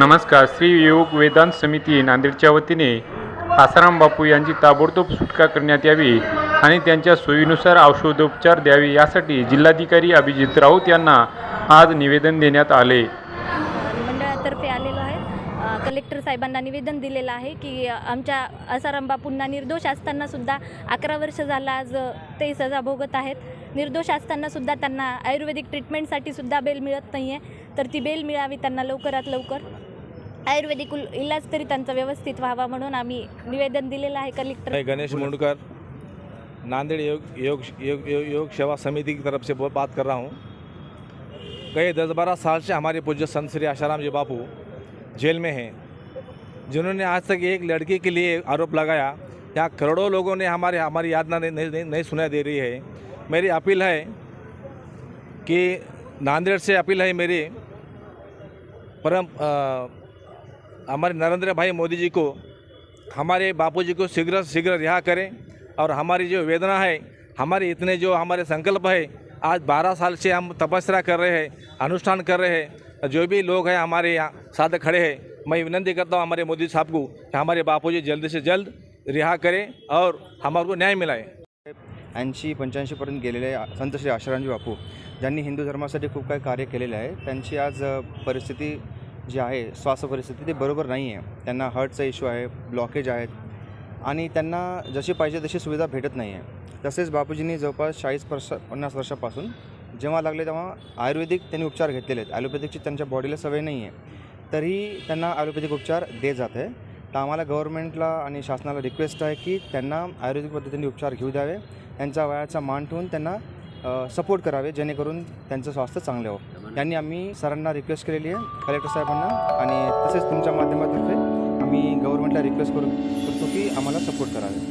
नमस्कार श्री योग वेदांत समिती नांदेडच्या वतीने आसाराम बापू यांची ताबडतोब सुटका करण्यात यावी आणि त्यांच्या सोयीनुसार औषधोपचार द्यावे यासाठी जिल्हाधिकारी अभिजित राऊत यांना आज निवेदन देण्यात आले. मंडळातर्फे आलेलो आहे. कलेक्टर साहेबांना निवेदन दिलेलं आहे की आमच्या आसाराम बापूंना निर्दोष असताना सुद्धा अकरा वर्ष झालं आज ते सजा भोगत आहेत. निर्दोष असताना सुद्धा त्यांना आयुर्वेदिक ट्रीटमेंटसाठी सुद्धा बेल मिळत नाही आहे तर ती बेल मिळावी त्यांना लवकरात लवकर. आयुर्वेदिक उल- इलाज तरी त्यांचा व्यवस्थित व्हावा म्हणून आम्ही निवेदन दिलेलं आहे कलेक्टर मैं गणेश मुंडकर नांदेड़ योग योग योग योग, योग सेवा समिति की तरफ से बात कर रहा हूँ। गए दस बारह साल से हमारे पूज्य संत श्री आशाराम जी बापू जेल में हैं जिन्होंने आज तक एक लड़की के लिए आरोप लगाया यहाँ करोड़ों लोगों ने हमारे हमारी यादना नहीं, नहीं, नहीं, नहीं सुनाई दे रही है। मेरी अपील है कि नांदेड़ से अपील है मेरी परम अ, हमारे नरेंद्र भाई मोदी जी को हमारे बापू जी को शीघ्र शीघ्र रिहा करें और हमारी जो वेदना है हमारे इतने जो हमारे संकल्प है आज 12 साल से हम तपस्या कर रहे हैं अनुष्ठान कर रहे हैं जो भी लोग हैं हमारे यहाँ साथ खड़े हैं मैं विनंती करता हूँ हमारे मोदी साहब को कि हमारे बापू जी जल्द से जल्द रिहा करें और हमारे को न्याय मिलाए। ऐंशी पंच्याऐंशीपर्यंत गेलेले संत श्री आशारामजी बापू ज्यांनी हिंदू धर्मासाठी खूप काही कार्य केलेले आहे त्यांची आज परिस्थिती जी आहे स्वास्थ्य परिस्थिती ते बरोबर नाही आहे. त्यांना हार्टचा इश्यू आहे ब्लॉकेज आहेत. आणि त्यांना जशी पाहिजे तशी सुविधा भेटत नाही आहे. तसेच बापूजींनी जवळपास चाळीस वर्ष पन्नास वर्षापासून जेव्हा लागले तेव्हा आयुर्वेदिक त्यांनी उपचार घेतलेले आहेत. ॲलोपॅथिकची त्यांच्या बॉडीला सवय नाही आहे. तरीही त्यांना ॲलोपॅथिक उपचार दे जात आहे. तर आम्हाला गव्हर्नमेंटला आणि शासनाला रिक्वेस्ट आहे की त्यांना आयुर्वेदिक पद्धतीने उपचार घेऊ द्यावे. त्यांच्या वयाचा मान ठेवून त्यांना सपोर्ट करावे जेणेकरून त्यांचं स्वास्थ्य चांगले हो. यांनी आम्ही सरांना रिक्वेस्ट केलेली आहे कलेक्टर साहेबांना आणि तसेच तुमच्या माध्यमातर्फे आम्ही गव्हर्नमेंटला रिक्वेस्ट करू करतो की आम्हाला सपोर्ट करावे.